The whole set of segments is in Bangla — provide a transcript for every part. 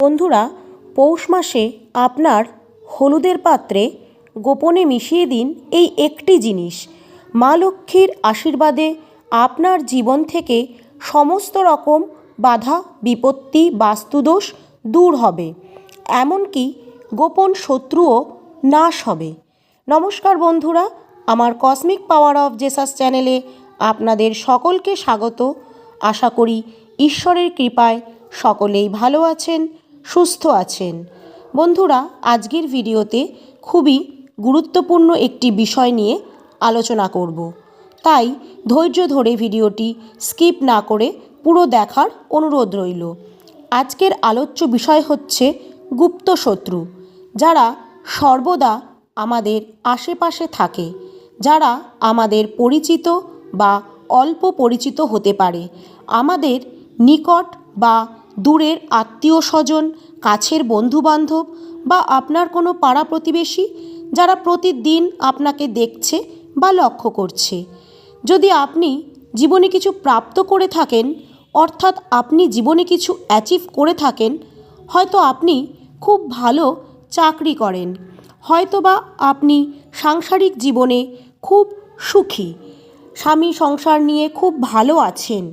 বন্ধুরা, পৌষ মাসে আপনার হলুদের পাত্রে গোপনে মিশিয়ে দিন এই একটি জিনিস। মা লক্ষ্মীর আশীর্বাদে আপনার জীবন থেকে সমস্ত রকম বাধা, বিপত্তি, বাস্তুদোষ দূর হবে। এমনকি গোপন শত্রুও নাশ হবে। নমস্কার বন্ধুরা, আমার কসমিক পাওয়ার অফ জেসাস চ্যানেলে আপনাদের সকলকে স্বাগত। আশা করি ঈশ্বরের কৃপায় সকলেই ভালো আছেন। সুস্থ আছেন। বন্ধুরা, আজকের ভিডিওতে খুবই গুরুত্বপূর্ণ একটি বিষয় নিয়ে আলোচনা করব। তাই ধৈর্য ধরে ভিডিওটি স্কিপ না করে পুরো দেখার অনুরোধ রইল। আজকের আলোচ্য বিষয় হচ্ছে গুপ্ত শত্রু যারা সর্বদা আমাদের আশেপাশে থাকে, যারা আমাদের পরিচিত বা অল্প পরিচিত হতে পারে, আমাদের নিকট বা দূরের আত্মীয় স্বজন কাছের বন্ধুবান্ধব বা আপনার কোনো পাড়া প্রতিবেশী যারা প্রতিদিন আপনাকে দেখছে বা লক্ষ্য করছে। যদি আপনি জীবনে কিছু প্রাপ্ত করে থাকেন, অর্থাৎ আপনি জীবনে কিছু অ্যাচিভ করে থাকেন, হয়তো আপনি খুব ভালো চাকরি করেন। হয়তোবা আপনি সাংসারিক জীবনে খুব সুখী। স্বামী সংসার নিয়ে খুব ভালো আছেন।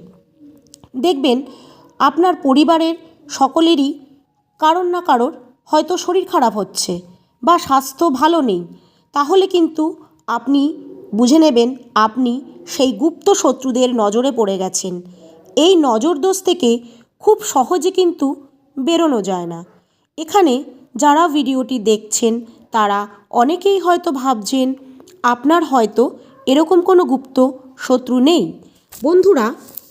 দেখবেন আপনার পরিবারের সকলেরই কারোর না কারোর হয়তো শরীর খারাপ হচ্ছে বা স্বাস্থ্য ভালো নেই। তাহলে কিন্তু আপনি বুঝে নেবেন আপনি সেই গুপ্ত শত্রুদের নজরে পড়ে গেছেন। এই নজরদোষ থেকে খুব সহজে কিন্তু বেরোনো যায় না। এখানে যারা ভিডিওটি দেখছেন, তারা অনেকেই হয়তো ভাবছেন, আপনার হয়তো এরকম কোনো গুপ্ত শত্রু নেই। বন্ধুরা,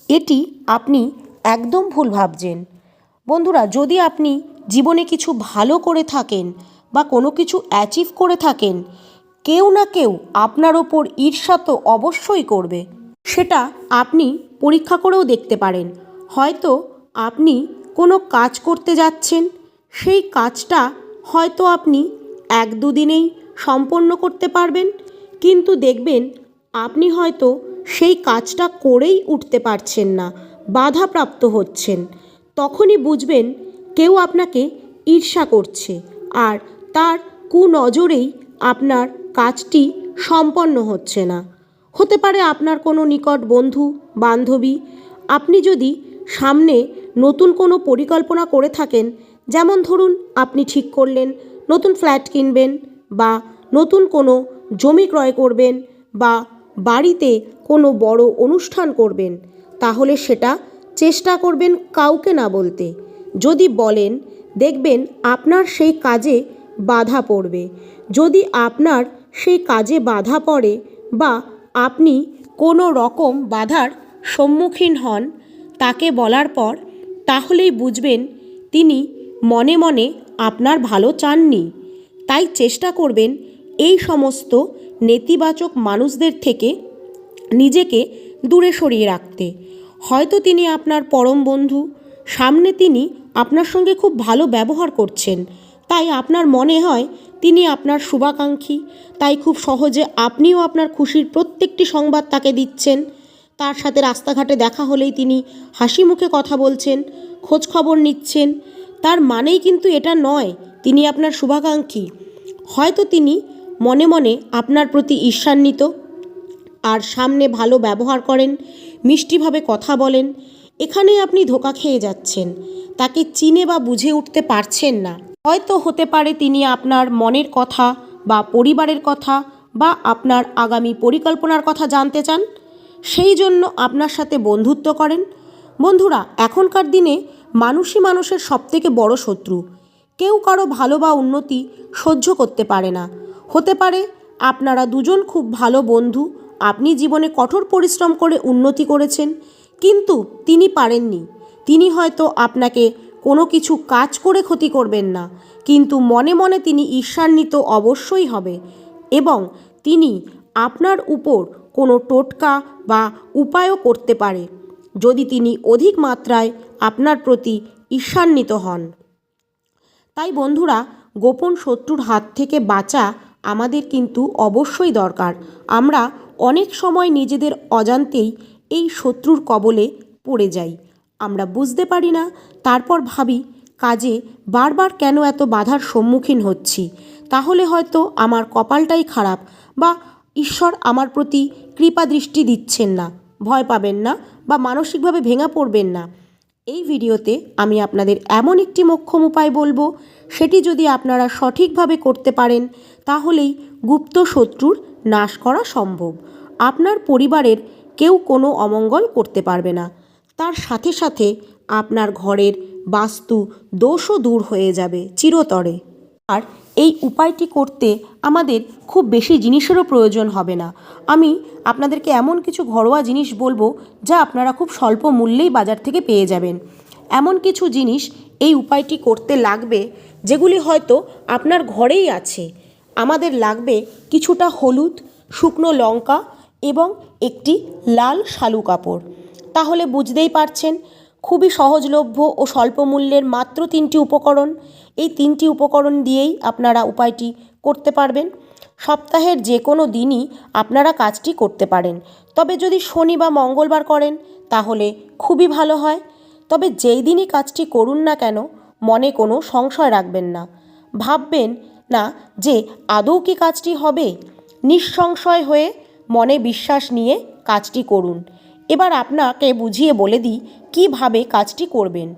এটি আপনি একদম ভুল ভাবছেন। বন্ধুরা, যদি আপনি জীবনে কিছু ভালো করে থাকেন বা কোনো কিছু অ্যাচিভ করে থাকেন, কেউ না কেউ আপনার ওপর ঈর্ষা তো অবশ্যই করবে। সেটা আপনি পরীক্ষা করেও দেখতে পারেন। হয়তো আপনি কোনো কাজ করতে যাচ্ছেন, সেই কাজটা হয়তো আপনি এক দুদিনেই সম্পন্ন করতে পারবেন, কিন্তু দেখবেন আপনি হয়তো সেই কাজটা করেই উঠতে পারছেন না। বাধাপ্রাপ্ত হচ্ছেন। তখনই বুঝবেন কেউ আপনাকে ঈর্ষা করছে আর তার কুনজরেই আপনার কাজটি সম্পন্ন হচ্ছে না। হতে পারে আপনার কোনো নিকট বন্ধু, বান্ধবী, আপনি যদি সামনে নতুন কোনো পরিকল্পনা করে থাকেন, যেমন ধরুন আপনি ঠিক করলেন, নতুন ফ্ল্যাট কিনবেন বা নতুন কোনো জমি ক্রয় করবেন বা বাড়িতে কোনো বড় অনুষ্ঠান করবেন তাহলে সেটা চেষ্টা করবেন কাউকে না বলতে। যদি বলেন, দেখবেন আপনার সেই কাজে বাধা পড়বে। যদি আপনার সেই কাজে বাধা পড়ে বা আপনি কোনো রকম বাধার সম্মুখীন হন তাকে বলার পর, তাহলেই বুঝবেন তিনি মনে মনে আপনার ভালো চাননি। তাই চেষ্টা করবেন এই সমস্ত নেতিবাচক মানুষদের থেকে নিজেকে দূরে সরিয়ে রাখতে। হয়তো তিনি আপনার পরম বন্ধু। সামনে তিনি আপনার সঙ্গে খুব ভালো ব্যবহার করছেন। তাই আপনার মনে হয় তিনি আপনার শুভাকাঙ্ক্ষী। তাই খুব সহজে আপনিও আপনার খুশির প্রত্যেকটি সংবাদ তাকে দিচ্ছেন। তার সাথে রাস্তাঘাটে দেখা হলেই তিনি হাসি মুখে কথা বলছেন, খোঁজ খবর নিচ্ছেন। তার মানেই কিন্তু এটা নয়, তিনি আপনার শুভাকাঙ্ক্ষী। হয়তো তিনি মনে মনে আপনার প্রতি ঈর্ষান্বিত। আর সামনে ভালো ব্যবহার করেন, মিষ্টিভাবে কথা বলেন এখানেই আপনি ধোকা খেয়ে যাচ্ছেন, তাকে চিনে বা বুঝে উঠতে পারছেন না। হয়তো হতে পারে তিনি আপনার মনের কথা বা পরিবারের কথা বা আপনার আগামী পরিকল্পনার কথা জানতে চান, সেই জন্য আপনার সাথে বন্ধুত্ব করেন। বন্ধুরা, এখনকার দিনে মানুষই মানুষের সবথেকে বড় শত্রু। কেউ কারও ভালো বা উন্নতি সহ্য করতে পারে না। হতে পারে আপনারা দুজন খুব ভালো বন্ধু আপনি জীবনে কঠোর পরিশ্রম করে উন্নতি করেছেন, কিন্তু তিনি পারেননি। তিনি হয়তো আপনাকে কোনো কিছু কাজ করে ক্ষতি করবেন না, কিন্তু মনে মনে তিনি ঈর্ষান্বিত অবশ্যই হবে এবং তিনি আপনার উপর কোনো টোটকা বা উপায়ও করতে পারে যদি তিনি অধিক মাত্রায় আপনার প্রতি ঈর্ষান্বিত হন। তাই বন্ধুরা, গোপন শত্রুর হাত থেকে বাঁচা আমাদের কিন্তু অবশ্যই দরকার। আমরা অনেক সময় নিজেদের অজান্তেই এই শত্রুর কবলে পড়ে যাই। আমরা বুঝতে পারি না, তারপর ভাবি, কাজে বারবার কেন এত বাধার সম্মুখীন হচ্ছি? তাহলে হয়তো আমার কপালটাই খারাপ বা ঈশ্বর আমার প্রতি কৃপা দৃষ্টি দিচ্ছেন না। ভয় পাবেন না বা মানসিকভাবে ভেঙা পড়বেন না। এই ভিডিওতে আমি আপনাদের এমন একটি মোক্ষম উপায় বলব, সেটি যদি আপনারা সঠিকভাবে করতে পারেন, তাহলেই গুপ্ত শত্রুর নাশ করা সম্ভব। আপনার পরিবারের কেউ কোনো অমঙ্গল করতে পারবে না। তার সাথে সাথে আপনার ঘরের বাস্তু দোষও দূর হয়ে যাবে, চিরতরে। আর এই উপায়টি করতে আমাদের খুব বেশি জিনিসেরও প্রয়োজন হবে না। আমি আপনাদেরকে এমন কিছু ঘরোয়া জিনিস বলব যা আপনারা খুব স্বল্প মূল্যেই বাজার থেকে পেয়ে যাবেন। এমন কিছু জিনিস এই উপায়টি করতে লাগবে যেগুলি হয়তো আপনার ঘরেই আছে। আমাদের লাগবে কিছুটা হলুদ, শুকনো লঙ্কা এবং একটি লাল শালু কাপড়। তাহলে বুঝতেই পারছেন খুবই সহজলভ্য ও স্বল্প মূল্যের মাত্র তিনটি উপকরণ। এই তিনটি উপকরণ দিয়েই আপনারা উপায়টি করতে পারবেন। সপ্তাহের যে কোনো দিনই আপনারা কাজটি করতে পারেন। তবে যদি শনি বা মঙ্গলবার করেন, তাহলে খুবই ভালো হয়। তবে যেই দিনই কাজটি করুন না কেন, মনে কোনো সংশয় রাখবেন না। ভাববেন, না, যে আদৌ কি কাজটি হবে? নিঃসংশয় হয়ে মনে বিশ্বাস নিয়ে কাজটি করুন। এবার আপনাকে বুঝিয়ে বলে দিই কীভাবে কাজটি করবেন।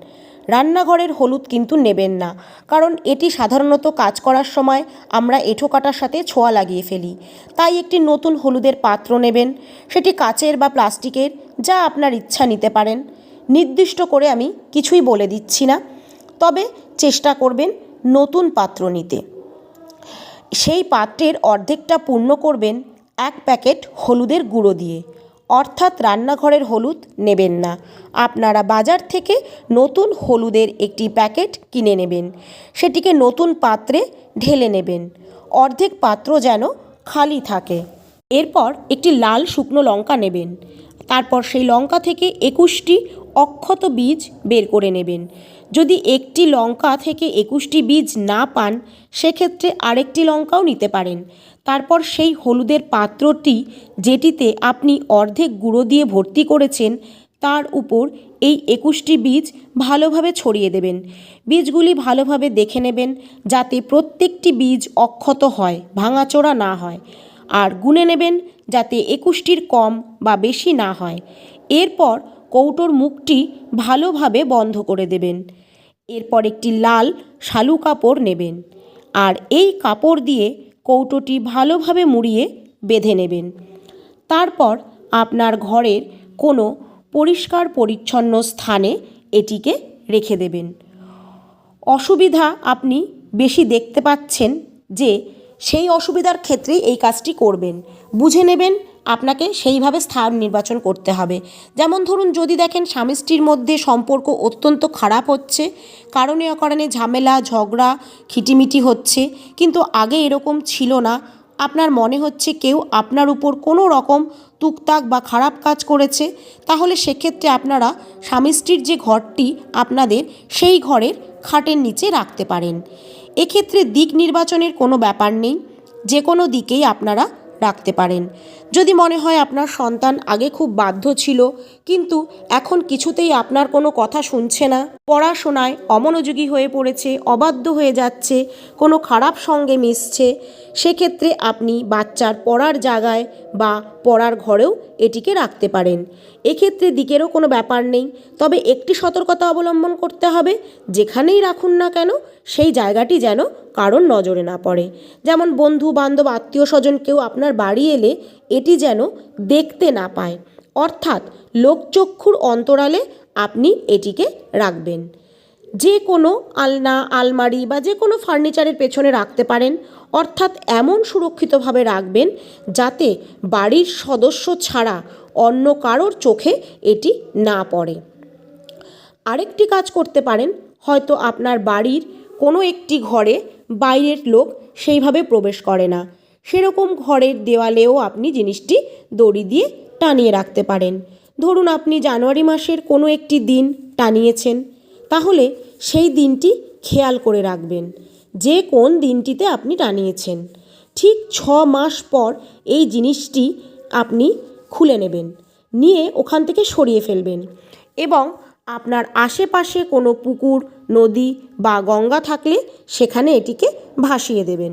রান্নাঘরের হলুদ কিন্তু নেবেন না, কারণ এটি সাধারণত কাজ করার সময় আমরা এঁঠো কাটার সাথে ছোঁয়া লাগিয়ে ফেলি। তাই একটি নতুন হলুদের পাত্র নেবেন, সেটি কাচের বা প্লাস্টিকের, যা আপনার ইচ্ছা নিতে পারেন। নির্দিষ্ট করে আমি কিছুই বলে দিচ্ছি না, তবে চেষ্টা করবেন নতুন পাত্র নিতে। সেই পাত্রের অর্ধেকটা পূর্ণ করবেন এক প্যাকেট হলুদের গুঁড়ো দিয়ে। অর্থাৎ রান্নাঘরের হলুদ নেবেন না। আপনারা বাজার থেকে নতুন হলুদের একটি প্যাকেট কিনে নেবেন। সেটিকে নতুন পাত্রে ঢেলে নেবেন। অর্ধেক পাত্র যেন খালি থাকে। এরপর একটি লাল শুকনো লঙ্কা নেবেন। তারপর সেই লঙ্কা থেকে একুশটি অক্ষত বীজ বের করে নেবেন। যদি একটি লঙ্কা থেকে একুশটি বীজ না পান, সেক্ষেত্রে আরেকটি লঙ্কাও নিতে পারেন। তারপর সেই হলুদের পাত্রটি যেটিতে আপনি অর্ধেক গুঁড়ো দিয়ে ভর্তি করেছেন, তার উপর এই একুশটি বীজ ভালোভাবে ছড়িয়ে দেবেন। বীজগুলি ভালোভাবে দেখে নেবেন যাতে প্রত্যেকটি বীজ অক্ষত হয়, ভাঙাচোরা না হয়। আর গুনে নেবেন যাতে একুশটির কম বা বেশি না হয়। এরপর কৌটোর মুখটি ভালোভাবে বন্ধ করে দেবেন। এরপর একটি লাল শালু কাপড় নেবেন। আর এই কাপড় দিয়ে কৌটোটি ভালোভাবে মুড়িয়ে বেঁধে নেবেন। তারপর আপনার ঘরের কোনো পরিষ্কার পরিচ্ছন্ন স্থানে এটিকে রেখে দেবেন। অসুবিধা আপনি বেশি দেখতে পাচ্ছেন যে সেই অসুবিধার ক্ষেত্রেই এই কাজটি করবেন। বুঝে নেবেন আপনাকে সেইভাবে স্থান নির্বাচন করতে হবে। যেমন ধরুন, যদি দেখেন স্বামী স্ত্রীর মধ্যে সম্পর্ক অত্যন্ত খারাপ হচ্ছে, কারণে অকারণে ঝামেলা, ঝগড়া, খিটিমিটি হচ্ছে, কিন্তু আগে এরকম ছিল না। আপনার মনে হচ্ছে কেউ আপনার উপর কোনো রকম তুকতাক বা খারাপ কাজ করেছে, তাহলে সেক্ষেত্রে আপনারা স্বামী স্ত্রীর যে ঘরটি আপনাদের সেই ঘরের খাটের নিচে রাখতে পারেন। এক্ষেত্রে দিক নির্বাচনের কোনো ব্যাপার নেই, যে কোনো দিকেই আপনারা রাখতে পারেন। যদি মনে হয় আপনার সন্তান আগে খুব বাধ্য ছিল, কিন্তু এখন কিছুতেই আপনার কোনো কথা শুনছে না, পড়াশোনায় অমনোযোগী হয়ে পড়েছে, অবাধ্য হয়ে যাচ্ছে, কোনো খারাপ সঙ্গে মিশছে, সেক্ষেত্রে আপনি বাচ্চার পড়ার জায়গায় বা পড়ার ঘরেও এটিকে রাখতে পারেন। এক্ষেত্রে দিকেরও কোনো ব্যাপার নেই, তবে একটি সতর্কতা অবলম্বন করতে হবে, যেখানেই রাখুন না কেন, সেই জায়গাটি যেন কারোর নজরে না পড়ে। যেমন বন্ধু, বান্ধব আত্মীয় স্বজন কেউ আপনার বাড়ি এলে এটি যেন দেখতে না পায়। অর্থাৎ লোকচক্ষুর অন্তরালে আপনি এটিকে রাখবেন। যে কোনো আলনা, আলমারি বা যে কোনো ফার্নিচারের পেছনে রাখতে পারেন। অর্থাৎ এমন সুরক্ষিতভাবে রাখবেন যাতে বাড়ির সদস্য ছাড়া অন্য কারোর চোখে এটি না পড়ে। আরেকটি কাজ করতে পারেন, হয়তো আপনার বাড়ির কোনো একটি ঘরে বাইরের লোক সেইভাবে প্রবেশ করে না। সেরকম ঘরের দেওয়ালেও আপনি জিনিসটি দড়ি দিয়ে টানিয়ে রাখতে পারেন। ধরুন আপনি জানুয়ারি মাসের কোনো একটি দিন টানিয়েছেন। তাহলে সেই দিনটি খেয়াল করে রাখবেন, যে কোন দিনটিতে আপনি টানিয়েছেন। ঠিক ছ মাস পর এই জিনিসটি আপনি খুলে নেবেন, নিয়ে ওখান থেকে সরিয়ে ফেলবেন এবং আপনার আশেপাশে কোনো পুকুর, নদী বা গঙ্গা থাকলে সেখানে এটিকে ভাসিয়ে দেবেন।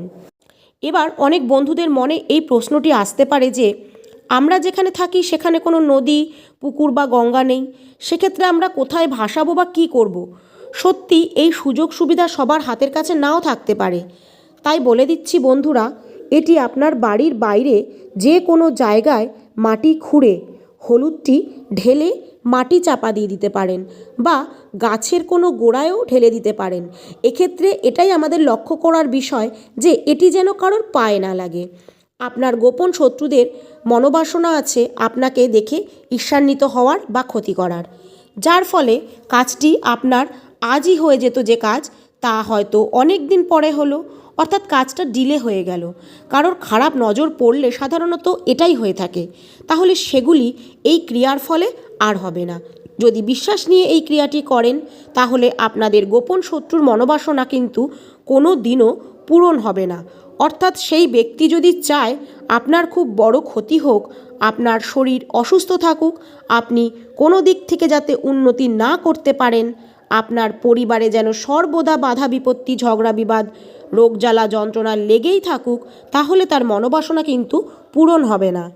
এবার অনেক বন্ধুদের মনে এই প্রশ্নটি আসতে পারে যে আমরা যেখানে থাকি, সেখানে কোনো নদী, পুকুর বা গঙ্গা নেই। সেক্ষেত্রে আমরা কোথায় ভাসাবো বা কী করব। সত্যি, এই সুযোগ সুবিধা সবার হাতের কাছে নাও থাকতে পারে। তাই বলে দিচ্ছি বন্ধুরা, এটি আপনার বাড়ির বাইরে যে কোনো জায়গায় মাটি খুঁড়ে, হলুদটি ঢেলে মাটি চাপা দিয়ে দিতে পারেন বা গাছের কোনো গোড়ায়ও ঢেলে দিতে পারেন। এক্ষেত্রে এটাই আমাদের লক্ষ্য করার বিষয় যে এটি যেন কারোর পায়ে না লাগে। আপনার গোপন শত্রুদের মনোবাসনা আছে আপনাকে দেখে ঈর্ষান্বিত হওয়ার বা ক্ষতি করার। যার ফলে কাজটি আপনার আজই হয়ে যেত যে কাজ, তা হয়তো অনেক দিন পরে হলো, অর্থাৎ কাজটা ডিলে হয়ে গেল। কারোর খারাপ নজর পড়লে সাধারণত এটাই হয়ে থাকে। তাহলে সেগুলি এই ক্রিয়ার ফলে আর হবে না। যদি বিশ্বাস নিয়ে এই ক্রিয়াটি করেন, তাহলে আপনাদের গোপন শত্রুর মনোবাসনা কিন্তু কোনো দিনও পূরণ হবে না। অর্থাৎ সেই ব্যক্তি যদি চায় আপনার খুব বড় ক্ষতি হোক, আপনার শরীর অসুস্থ থাকুক, আপনি কোনো দিক থেকে যাতে উন্নতি না করতে পারেন, আপনার পরিবারে যেন সর্বদা বাধা বিপত্তি, ঝগড়া বিবাদ, রোগ জ্বালা যন্ত্রণা লেগেই থাকুক, তাহলে তার মনোবাসনা কিন্তু পূরণ হবে না।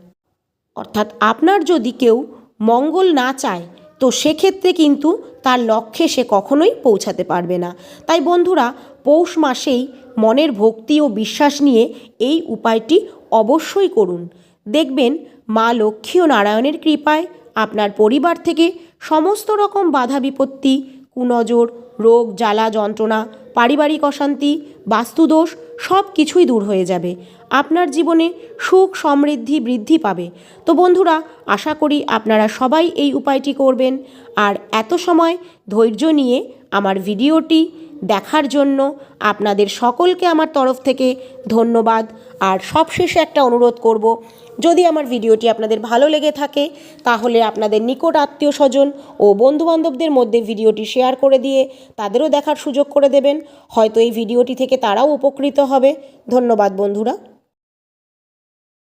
অর্থাৎ আপনার যদি কেউ মঙ্গল না চায়, তো সেক্ষেত্রে কিন্তু তার লক্ষ্যে সে কখনোই পৌঁছাতে পারবে না। তাই বন্ধুরা, পৌষ মাসেই মনের ভক্তি ও বিশ্বাস নিয়ে এই উপায়টি অবশ্যই করুন। দেখবেন মা লক্ষ্মী ও নারায়ণের কৃপায় আপনার পরিবার থেকে সমস্ত রকম বাধা বিপত্তি, কুনজর, রোগ, জ্বালা, যন্ত্রণা, পারিবারিক অশান্তি, বাস্তুদোষ সব কিছুই দূর হয়ে যাবে। আপনার জীবনে সুখ, সমৃদ্ধি, বৃদ্ধি পাবে। তো বন্ধুরা, আশা করি আপনারা সবাই এই উপায়টি করবেন। আর এত সময় ধৈর্য নিয়ে আমার ভিডিওটি দেখার জন্য আপনাদের সকলকে আমার তরফ থেকে ধন্যবাদ। আর সবশেষে একটা অনুরোধ করব, যদি আমার ভিডিওটি আপনাদের ভালো লেগে থাকে, তাহলে আপনাদের নিকট আত্মীয় স্বজন ও বন্ধুবান্ধবদের মধ্যে ভিডিওটি শেয়ার করে দিয়ে তাদেরও দেখার সুযোগ করে দেবেন। হয়তো এই ভিডিওটি থেকে তারাও উপকৃত হবে। ধন্যবাদ বন্ধুরা।